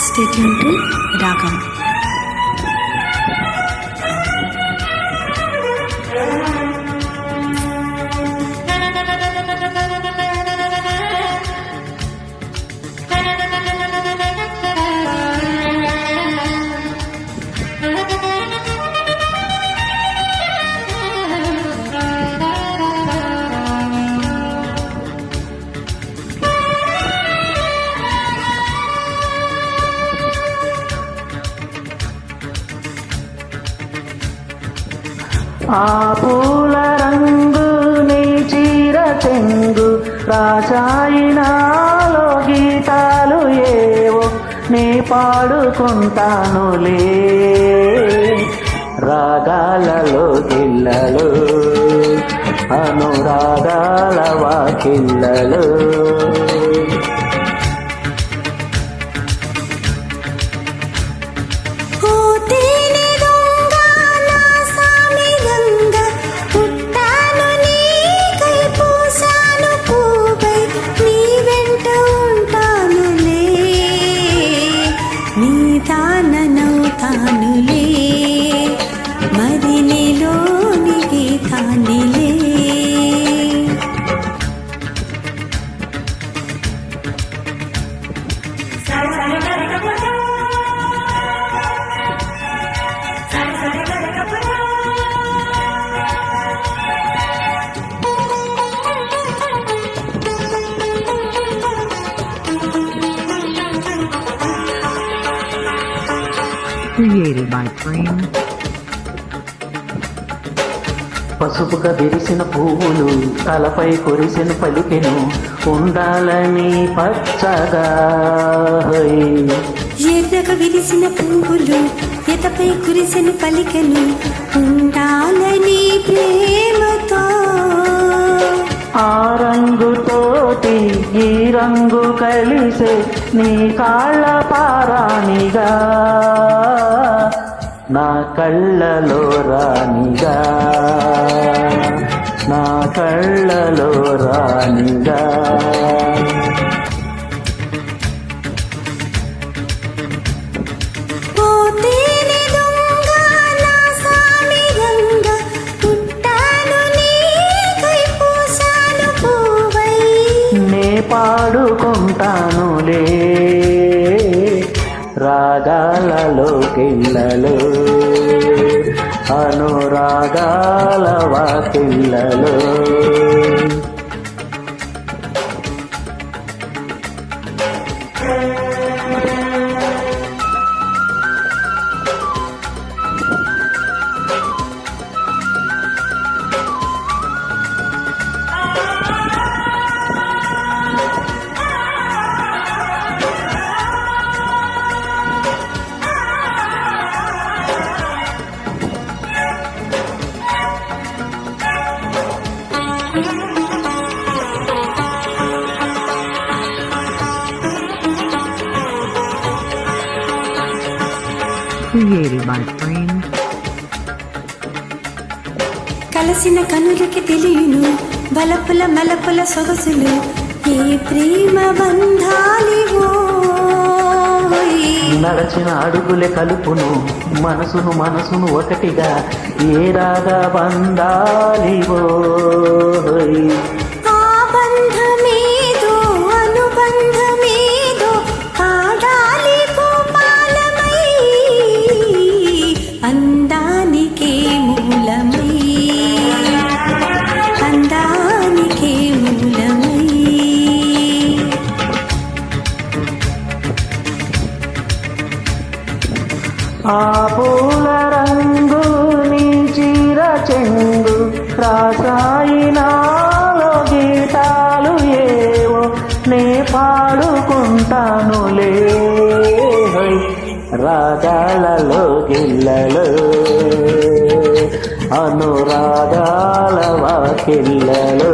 Stay tuned to Ragam. ఆ పూల రంగు నీ చీర చెంగు రాసాయినాలో గీతాలు ఏవో నీ పాడుకుంటానులే రాగాలలో గిల్లలు అనురాగాల వాకిల్లలు. నీ created by Frame. పసుపుగా విరిసిన పువ్వులు తలపై కురిసిన పలికెను ఉండాలని పచ్చగా హై. ఎర్రగా విరిసిన పువ్వులు ఎతపై కురిసిన పలికను ఉండాలని ప్రేమతో ఆ రంగుతోటి ఈ రంగు కలిసే నీ కాళ్ళ పారాణిగా నా కళ్ళలో రాణిగా. నా కళ్ళలో రాణిగా. రాగాలలో కిల్లలు అనురాగాల వాకిల్లలు Created by Frame. కలసిన కనులకి తెలియను బలపుల మలపుల సొగసులు ఏ ప్రేమ బంధాలివో నడచిన అడుగులే కలుపును మనసును మనసును ఒకటిగా ఏ రాగా బందాలివో ఆ పూల రంగు నీ చీర చెంగు రాసాయినాలో గీతాలు ఏవో నే పాడుకుంటానులే రాగాలలో గిల్లలు అనురాగాల వాకిల్లలో.